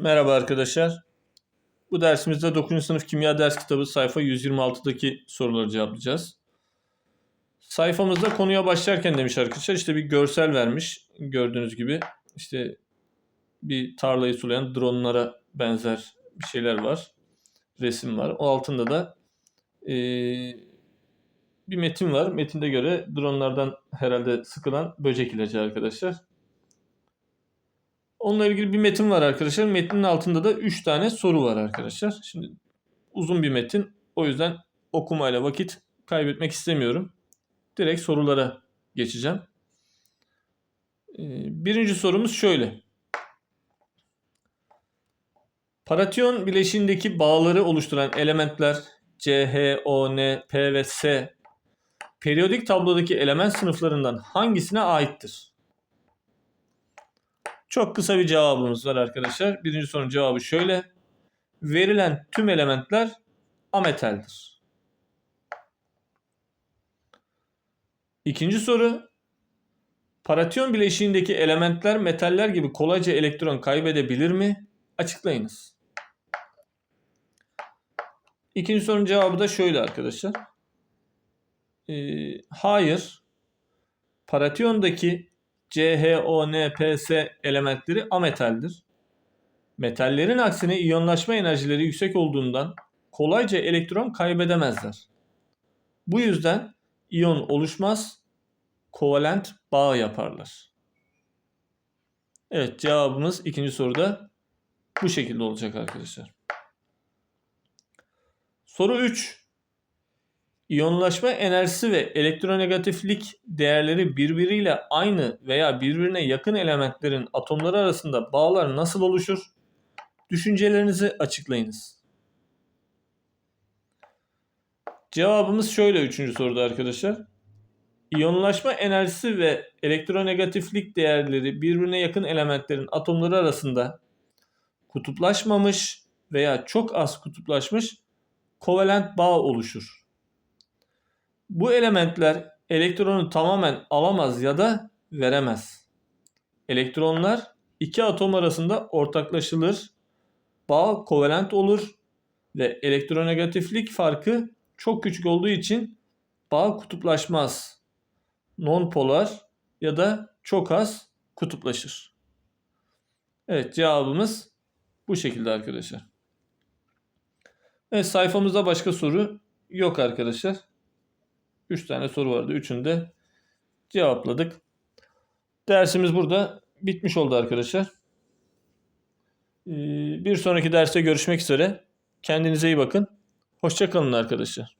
Merhaba arkadaşlar. Bu dersimizde 9. sınıf kimya ders kitabı sayfa 126'daki soruları cevaplayacağız. Sayfamızda konuya başlarken demiş arkadaşlar işte bir görsel vermiş. Gördüğünüz gibi işte bir tarlayı sulayan dronlara benzer bir şeyler var. Resim var. O altında da eee, bir metin var. Metinde göre dronlardan herhalde sıkılan böcek ilacı arkadaşlar. Onunla ilgili bir metin var arkadaşlar. Metnin altında da 3 tane soru var arkadaşlar. Şimdi uzun bir metin. O yüzden okumayla vakit kaybetmek istemiyorum. Direkt sorulara geçeceğim. Ee, Birinci sorumuz şöyle. Paratiyon bileşiğindeki bağları oluşturan elementler C, H, O, N, P ve S periyodik tablodaki element sınıflarından hangisine aittir? Çok kısa bir cevabımız var arkadaşlar. Birinci sorunun cevabı şöyle. Verilen tüm elementler ametaldir. İkinci soru. Paratiyon bileşiğindeki elementler metaller gibi kolayca elektron kaybedebilir mi? Açıklayınız. İkinci sorunun cevabı da şöyle arkadaşlar. Ee, hayır. Paratiyondaki CHONPS elementleri ametaldir. Metallerin aksine iyonlaşma enerjileri yüksek olduğundan kolayca elektron kaybedemezler. Bu yüzden iyon oluşmaz, kovalent bağ yaparlar. Evet cevabımız ikinci soruda bu şekilde olacak arkadaşlar. Soru 3. İyonlaşma enerjisi ve elektronegatiflik değerleri birbiriyle aynı veya birbirine yakın elementlerin atomları arasında bağlar nasıl oluşur? Düşüncelerinizi açıklayınız. Cevabımız şöyle üçüncü soruda arkadaşlar. İyonlaşma enerjisi ve elektronegatiflik değerleri birbirine yakın elementlerin atomları arasında kutuplaşmamış veya çok az kutuplaşmış kovalent bağ oluşur. Bu elementler elektronu tamamen alamaz ya da veremez. Elektronlar iki atom arasında ortaklaşılır, bağ kovalent olur ve elektronegatiflik farkı çok küçük olduğu için bağ kutuplaşmaz. Non-polar ya da çok az kutuplaşır. Evet cevabımız bu şekilde arkadaşlar. Evet sayfamızda başka soru yok arkadaşlar. 3 tane soru vardı. Üçünü de cevapladık. Dersimiz burada bitmiş oldu arkadaşlar. Ee, Bir sonraki derste görüşmek üzere. Kendinize iyi bakın. Hoşçakalın arkadaşlar.